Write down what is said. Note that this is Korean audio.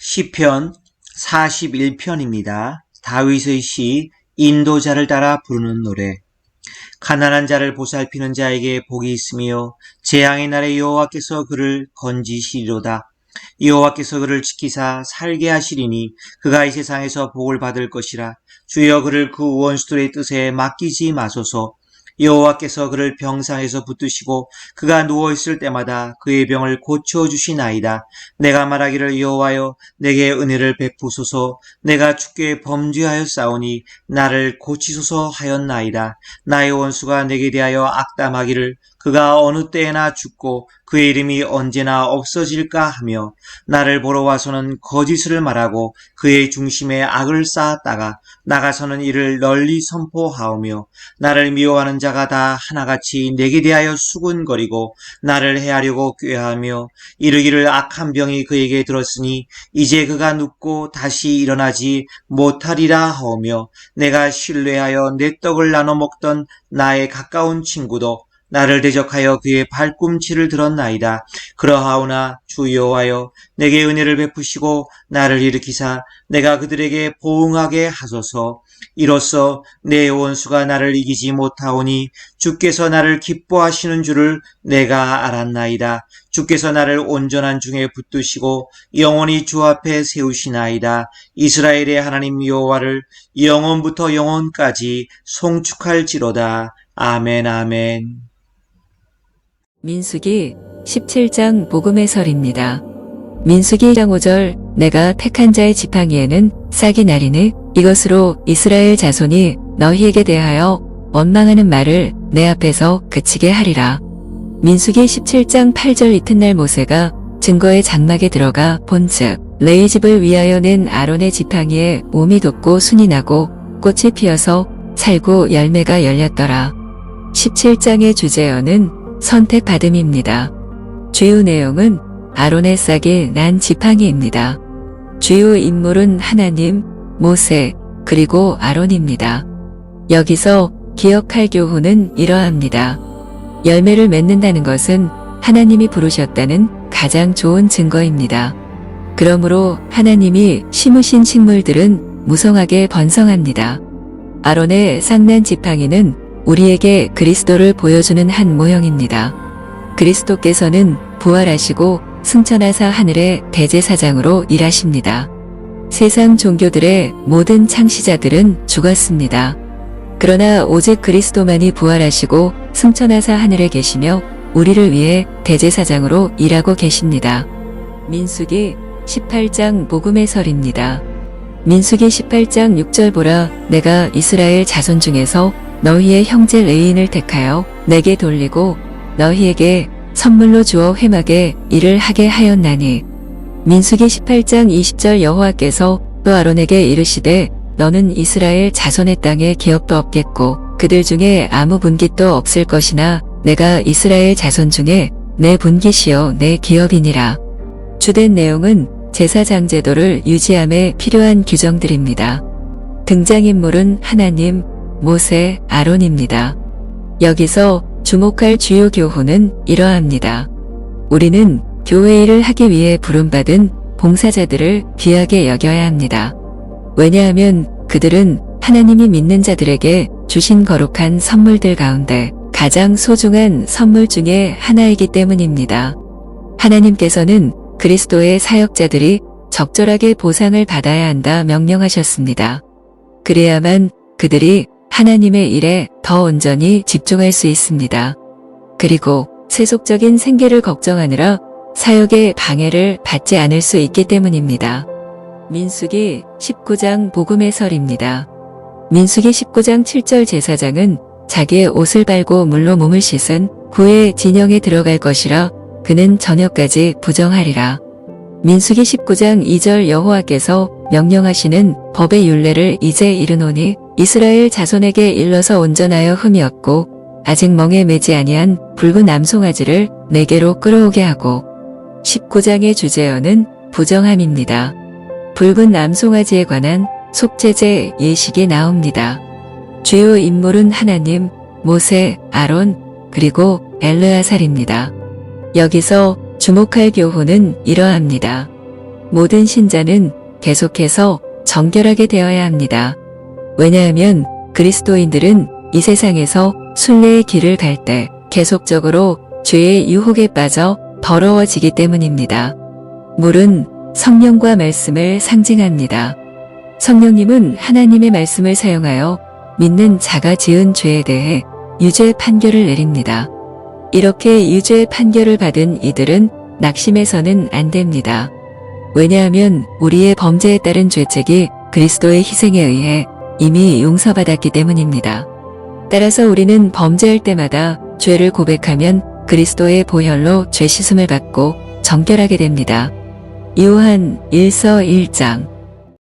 시편 41편입니다. 다윗의 시 인도자를 따라 부르는 노래. 가난한 자를 보살피는 자에게 복이 있으며 재앙의 날에 여호와께서 그를 건지시리로다. 여호와께서 그를 지키사 살게 하시리니 그가 이 세상에서 복을 받을 것이라. 주여 그를 그 원수들의 뜻에 맡기지 마소서. 여호와께서 그를 병상에서 붙드시고 그가 누워 있을 때마다 그의 병을 고쳐 주시나이다. 내가 말하기를 여호와여 내게 은혜를 베푸소서. 내가 주께 범죄하여 싸우니 나를 고치소서 하였나이다. 나의 원수가 내게 대하여 악담하기를 그가 어느 때에나 죽고 그의 이름이 언제나 없어질까 하며 나를 보러 와서는 거짓을 말하고 그의 중심에 악을 쌓았다가 나가서는 이를 널리 선포하오며 나를 미워하는 자가 다 하나같이 내게 대하여 수군거리고 나를 해하려고 꾀하며 이르기를 악한 병이 그에게 들었으니 이제 그가 눕고 다시 일어나지 못하리라 하오며 내가 신뢰하여 내 떡을 나눠 먹던 나의 가까운 친구도 나를 대적하여 그의 발꿈치를 들었나이다. 그러하오나 주 여호와여 내게 은혜를 베푸시고 나를 일으키사 내가 그들에게 보응하게 하소서. 이로써 내 원수가 나를 이기지 못하오니 주께서 나를 기뻐하시는 줄을 내가 알았나이다. 주께서 나를 온전한 중에 붙드시고 영원히 주 앞에 세우시나이다. 이스라엘의 하나님 여호와를 영원부터 영원까지 송축할지로다. 아멘 아멘. 민수기 17장 복음의 설입니다. 민수기 1장 5절 내가 택한 자의 지팡이에는 싹이 나리니 이것으로 이스라엘 자손이 너희에게 대하여 원망하는 말을 내 앞에서 그치게 하리라. 민수기 17장 8절 이튿날 모세가 증거의 장막에 들어가 본즉 레이 집을 위하여 낸 아론의 지팡이에 몸이 돋고 순이 나고 꽃이 피어서 살구 열매가 열렸더라. 17장의 주제어는 선택받음입니다. 주요 내용은 아론의 싹이 난 지팡이입니다. 주요 인물은 하나님, 모세, 그리고 아론입니다. 여기서 기억할 교훈은 이러합니다. 열매를 맺는다는 것은 하나님이 부르셨다는 가장 좋은 증거입니다. 그러므로 하나님이 심으신 식물들은 무성하게 번성합니다. 아론의 쌍난 지팡이는 우리에게 그리스도를 보여주는 한 모형입니다. 그리스도께서는 부활하시고 승천하사 하늘의 대제사장으로 일하십니다. 세상 종교들의 모든 창시자들은 죽었습니다. 그러나 오직 그리스도만이 부활하시고 승천하사 하늘에 계시며 우리를 위해 대제사장으로 일하고 계십니다. 민수기 18장 복음의 설입니다. 민수기 18장 6절 보라 내가 이스라엘 자손 중에서 너희의 형제 레인을 택하여 내게 돌리고 너희에게 선물로 주어 회막에 일을 하게 하였나니 민수기 18장 20절 여호와께서 또 아론에게 이르시되 너는 이스라엘 자손의 땅에 기업도 없겠고 그들 중에 아무 분깃도 없을 것이나 내가 이스라엘 자손 중에 내 분깃이요 내 기업이니라. 주된 내용은 제사장 제도를 유지함에 필요한 규정들입니다. 등장인물은 하나님, 모세, 아론입니다. 여기서 주목할 주요 교훈은 이러합니다. 우리는 교회 일을 하기 위해 부름받은 봉사자들을 귀하게 여겨야 합니다. 왜냐하면 그들은 하나님이 믿는 자들에게 주신 거룩한 선물들 가운데 가장 소중한 선물 중에 하나이기 때문입니다. 하나님께서는 그리스도의 사역자들이 적절하게 보상을 받아야 한다 명령하셨습니다. 그래야만 그들이 하나님의 일에 더 온전히 집중할 수 있습니다. 그리고 세속적인 생계를 걱정하느라 사역에 방해를 받지 않을 수 있기 때문입니다. 민수기 19장 복음의 설입니다. 민수기 19장 7절 제사장은 자기의 옷을 빨고 물로 몸을 씻은 후에 진영에 들어갈 것이라 그는 저녁까지 부정하리라. 민수기 19장 2절 여호와께서 명령하시는 법의 율례를 이제 이르노니 이스라엘 자손에게 일러서 온전하여 흠이 없고 아직 멍에 매지 아니한 붉은 암송아지를 내게로 끌어오게 하고 19장의 주제어는 부정함입니다. 붉은 암송아지에 관한 속죄제 예식이 나옵니다. 주요 인물은 하나님, 모세, 아론, 그리고 엘르아살입니다. 여기서 주목할 교훈은 이러합니다. 모든 신자는 계속해서 정결하게 되어야 합니다. 왜냐하면 그리스도인들은 이 세상에서 순례의 길을 갈 때 계속적으로 죄의 유혹에 빠져 더러워지기 때문입니다. 물은 성령과 말씀을 상징합니다. 성령님은 하나님의 말씀을 사용하여 믿는 자가 지은 죄에 대해 유죄 판결을 내립니다. 이렇게 유죄 판결을 받은 이들은 낙심해서는 안 됩니다. 왜냐하면 우리의 범죄에 따른 죄책이 그리스도의 희생에 의해 이미 용서받았기 때문입니다. 따라서 우리는 범죄할 때마다 죄를 고백하면 그리스도의 보혈로 죄 씻음을 받고 정결하게 됩니다. 요한 1서 1장